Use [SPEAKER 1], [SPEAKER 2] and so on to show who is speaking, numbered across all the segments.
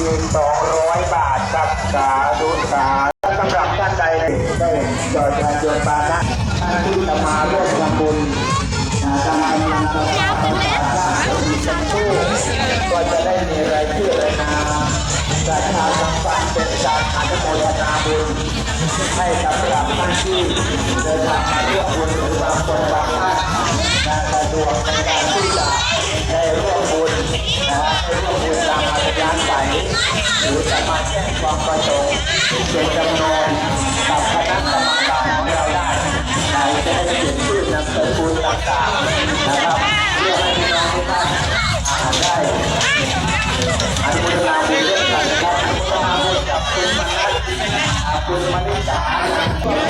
[SPEAKER 1] อีก200 บาทครับสาธุสาธุสำหรับท่านใดได้จอดยานยนต์ปานะที่จะมาร่วมทำบุญนะกำลังนำสภาพประชาชาติอีกสักครู่ก็จะได้มีรายชื่อรายนามประชาสัมพันธ์เป็นการอนุโมทนาบุญให้กับเหล่าท่านที่เดินทางมาร่วมบุญหรือบางคนบางท่านนะสะดวกในการ นะฮะได้ร่วมบุญตามอัธยาศัยหรือจะมาแจ้งความประสงค์เป็นจำนวนกับคณะกรรมการของเราได้เรจะได้เขียนชื่อนามสกุลต่างๆนะครับเพื่อให้พี่น้องทุกท่านอ่านได้อนุโมทนาบุญด้วยกันนะครับอนุโมทนาบุญกับคุณมนัสอ่าคุณมณิสา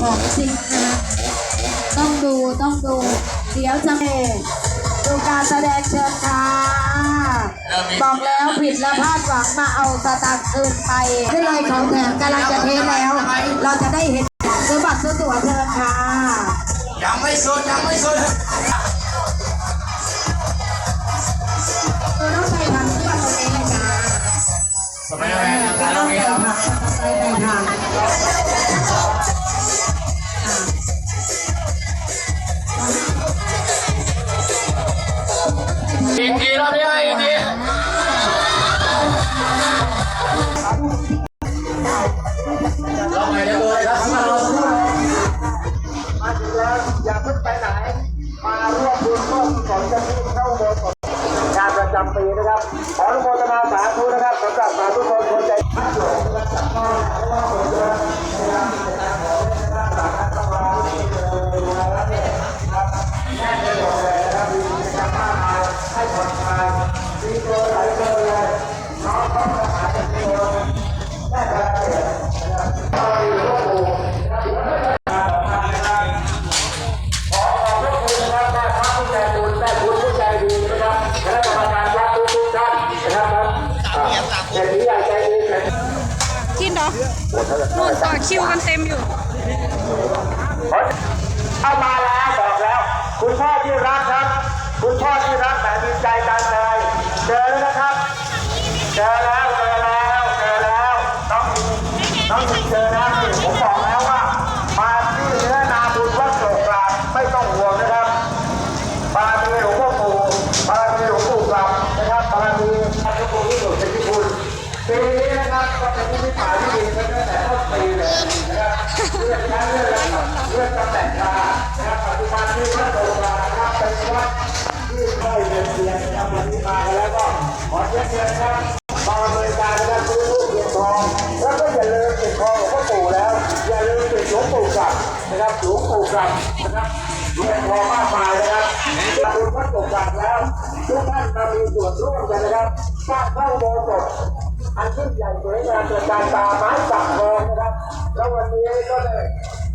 [SPEAKER 2] ของจริงนะต้องดูต้องดู เดี๋ยวจะดูการแสดงเชิญค่ะ บอกแล้วผิดและพลาดหวังมาเอาสตางค์คืนไปได้เลยของแถมกำลังจะเทแล้ว เราจะได้เห็นซื้อบัตรซื้อตั๋วเชิญค่ะ
[SPEAKER 3] ยังไม่สุดยังไม่สุด
[SPEAKER 2] เออต้องใส่ถังที่บัตรตรงนี้เลยจ้า
[SPEAKER 3] สมัยแรกนะครับ
[SPEAKER 2] ต้อง
[SPEAKER 3] นี้
[SPEAKER 2] ใส่
[SPEAKER 3] ครับ
[SPEAKER 2] ถังใส่ถัง
[SPEAKER 3] ให้
[SPEAKER 1] ผ่อนคลายมีตัวไหลตัวเลยน้องเขาหาเป็นตัวแน่นเลยนะครับเราอยู่ร่วมหมู่นะขอขอบพระคุณนะครับแม่พระผู้ใจบุญแม่คุณผู้ใจดีนะครับคณะกรรมการวัดทุกท่านนะครับเศรษฐีใหญ่ใจดีเศรษฐี
[SPEAKER 4] กินเหรอนู่นต่อคิวกันเต็มอยู่
[SPEAKER 1] เอามาแล้วบอกแล้ว คุณพ่อที่รักครับ คุณพ่อที่รักแต่ดีใจกันเลยเจอแล้วนะครับ เจอแล้วเจอแล้วเจอแล้วน้องน้องเจอแล้วนี่ผมบอกแล้วว่า มาที่เนื้อนาบุญวัดโสกลางไม่ต้องห่วงนะครับบารมีหลวงพ่อปู่บารมีหลวงปู่กลับนะครับบารมีพระพุทธรูปเป็นที่คุณปีนี้นะครับก็เป็นที่พิพายที่ดีตั้งแต่ต้นปีเลยนะครับเลื่อนชั้นเลื่อนระดับเลื่อนตำแหน่งชา ส่วนร่วมกันนะครับสร้างเข้าโบสถ์อันยิ่งใหญ่สวยงามประการตาไม้สักทองนะครับ แล้ววันนี้ก็เลย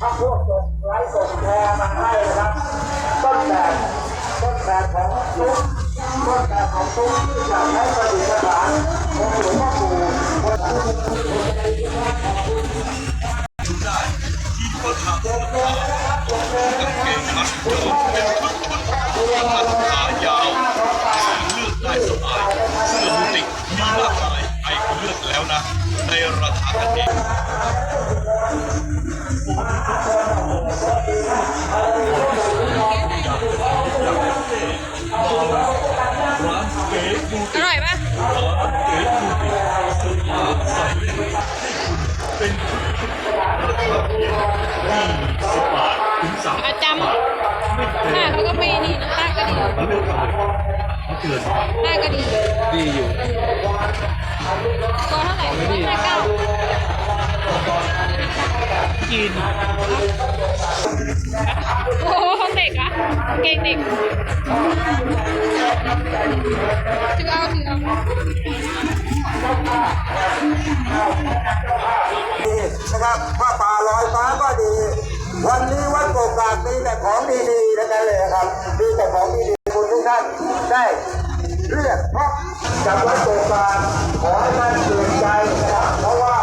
[SPEAKER 1] พักพวกส่งไร้ส่งแพรมาให้นะครับ ต้นแบบต้นแบบของตุ้มต้นแบบของตุ้มที่จะใช้ประดิษฐานของหลวงพ่อปู่
[SPEAKER 5] อา
[SPEAKER 4] จำหน้าเขาก็ไม่นี่นะหน้าก็ดีมัมัหน้าก็ดี
[SPEAKER 5] ดีอยู่
[SPEAKER 4] ตัวเท่าไหร่ตัวห้าเก้า
[SPEAKER 3] กิน
[SPEAKER 4] โอ้โหเด็กอะเก่งเด็กถือเอาถือเอา
[SPEAKER 1] นะครับ วันนี้วัดโกกากมีแต่ของดีๆทั้งนั้นเลยครับมีแต่ของดีๆคุณทุกท่านได้เลือกเพราะจากวัดโกกากขอให้ท่านเปลี่นใจนะครับเพราะว่า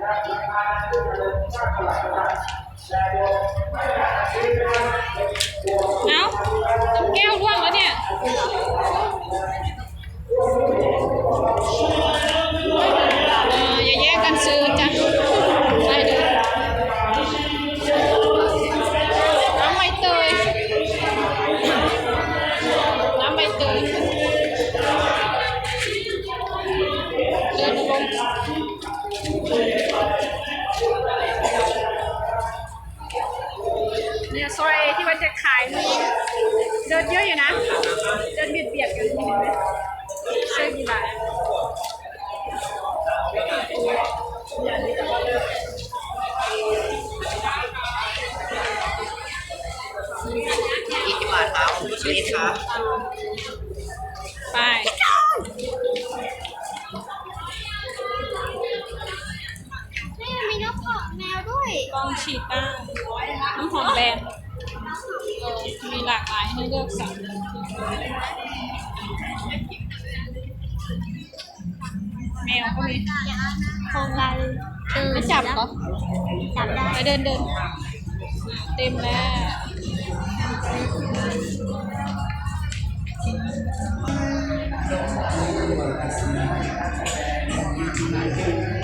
[SPEAKER 1] 好，怎么给我500？ มัน
[SPEAKER 4] จะ
[SPEAKER 1] ขา
[SPEAKER 4] ย
[SPEAKER 1] มันเดินเย
[SPEAKER 4] อะอยู่นะ
[SPEAKER 6] เดิน
[SPEAKER 4] เบียดเบียดกันนี่เห็นไหมเส้นกี่บาท
[SPEAKER 3] ยี่สิบบาทครับคุ
[SPEAKER 4] ณผู้
[SPEAKER 6] ชม
[SPEAKER 4] ครับไป เลือกสามแมวก็มี
[SPEAKER 6] โครงการ
[SPEAKER 4] ไม่จับเหรอ
[SPEAKER 6] จับได้
[SPEAKER 4] ไปเดินเดินเต็มแล้ว Thank you.